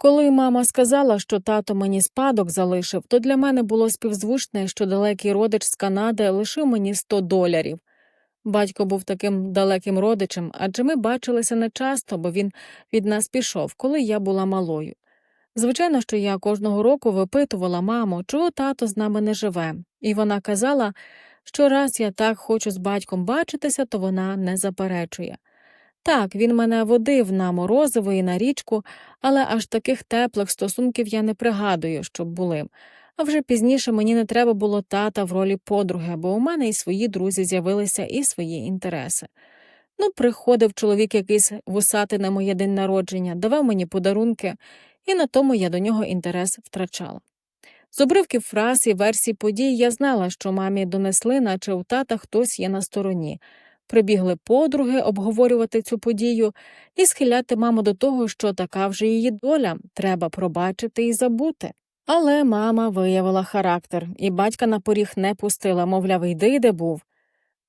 Коли мама сказала, що тато мені спадок залишив, то для мене було співзвучне, що далекий родич з Канади лишив мені 100 доларів. Батько був таким далеким родичем, адже ми бачилися нечасто, бо він від нас пішов, коли я була малою. Звичайно, що я кожного року випитувала маму, чого тато з нами не живе, і вона казала, що раз я так хочу з батьком бачитися, то вона не заперечує. Так, він мене водив на морозиво і на річку, але аж таких теплих стосунків я не пригадую, щоб були. А вже пізніше мені не треба було тата в ролі подруги, бо у мене і свої друзі з'явилися, і свої інтереси. Ну, приходив чоловік якийсь вусатий на моє день народження, давав мені подарунки, і на тому я до нього інтерес втрачала. З обривків фраз і версій подій я знала, що мамі донесли, наче у тата хтось є на стороні. Прибігли подруги обговорювати цю подію і схиляти маму до того, що така вже її доля, треба пробачити і забути. Але мама виявила характер, і батька на поріг не пустила, мовляв, йди, де був.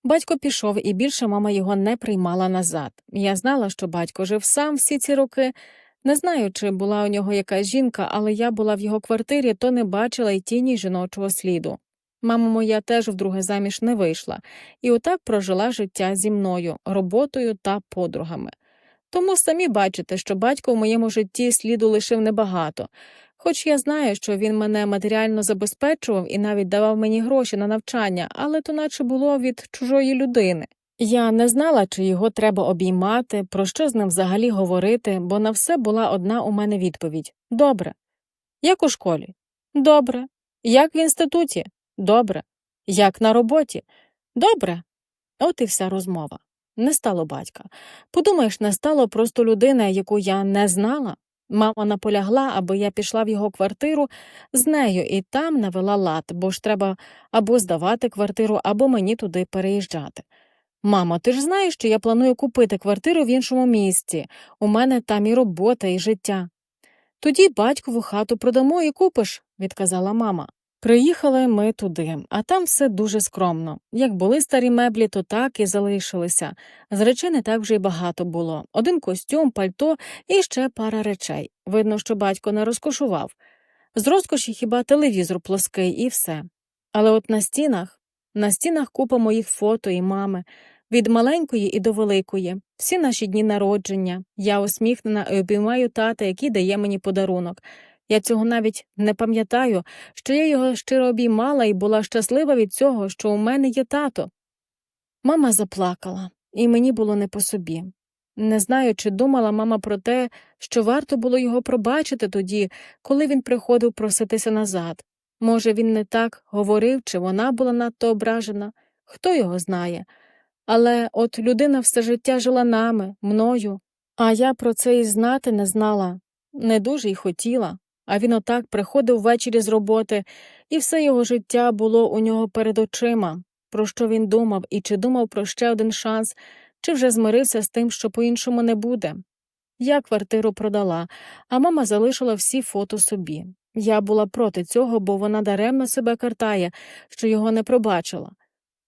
Батько пішов, і більше мама його не приймала назад. Я знала, що батько жив сам всі ці роки. Не знаю, чи була у нього якась жінка, але я була в його квартирі, то не бачила й тіні жіночого сліду. Мама моя теж вдруге заміж не вийшла, і отак прожила життя зі мною, роботою та подругами. Тому самі бачите, що батько в моєму житті сліду лишив небагато, хоч я знаю, що він мене матеріально забезпечував і навіть давав мені гроші на навчання, але то наче було від чужої людини. Я не знала, чи його треба обіймати, про що з ним взагалі говорити, бо на все була одна у мене відповідь добре. Як у школі? Добре. Як в інституті? Добре. Як на роботі? Добре. От і вся розмова. Не стало батька. Подумаєш, не стало просто людина, яку я не знала. Мама наполягла, аби я пішла в його квартиру з нею і там навела лад, бо ж треба або здавати квартиру, або мені туди переїжджати. Мамо, ти ж знаєш, що я планую купити квартиру в іншому місці. У мене там і робота, і життя. Тоді батькову хату продамо і купиш, відказала мама. Приїхали ми туди, а там все дуже скромно. Як були старі меблі, то так і залишилися. З речей не так вже й багато було. Один костюм, пальто і ще пара речей. Видно, що батько не розкошував. З розкоші хіба телевізор плоский і все. Але от на стінах, на стінах купа моїх фото і мами, від маленької і до великої, всі наші дні народження, я усміхнена і обіймаю тата, який дає мені подарунок. Я цього навіть не пам'ятаю, що я його щиро обіймала і була щаслива від цього, що у мене є тато. Мама заплакала, і мені було не по собі. Не знаю, чи думала мама про те, що варто було його пробачити тоді, коли він приходив проситися назад. Може, він не так говорив, чи вона була надто ображена, хто його знає. Але от людина все життя жила нами, мною, а я про це і знати не знала, не дуже й хотіла. А він отак приходив ввечері з роботи, і все його життя було у нього перед очима, про що він думав і чи думав про ще один шанс, чи вже змирився з тим, що по-іншому не буде. Я квартиру продала, а мама залишила всі фото собі. Я була проти цього, бо вона даремно себе картає, що його не пробачила.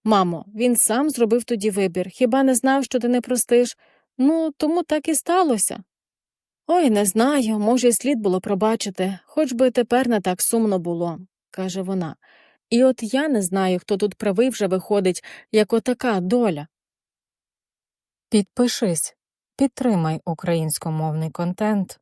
Мамо, він сам зробив тоді вибір, хіба не знав, що ти не простиш? Ну, тому так і сталося. Ой, не знаю, може, слід було пробачити, хоч би тепер не так сумно було, каже вона. І от я не знаю, хто тут правий вже виходить, як отака доля. Підпишись, підтримай українськомовний контент.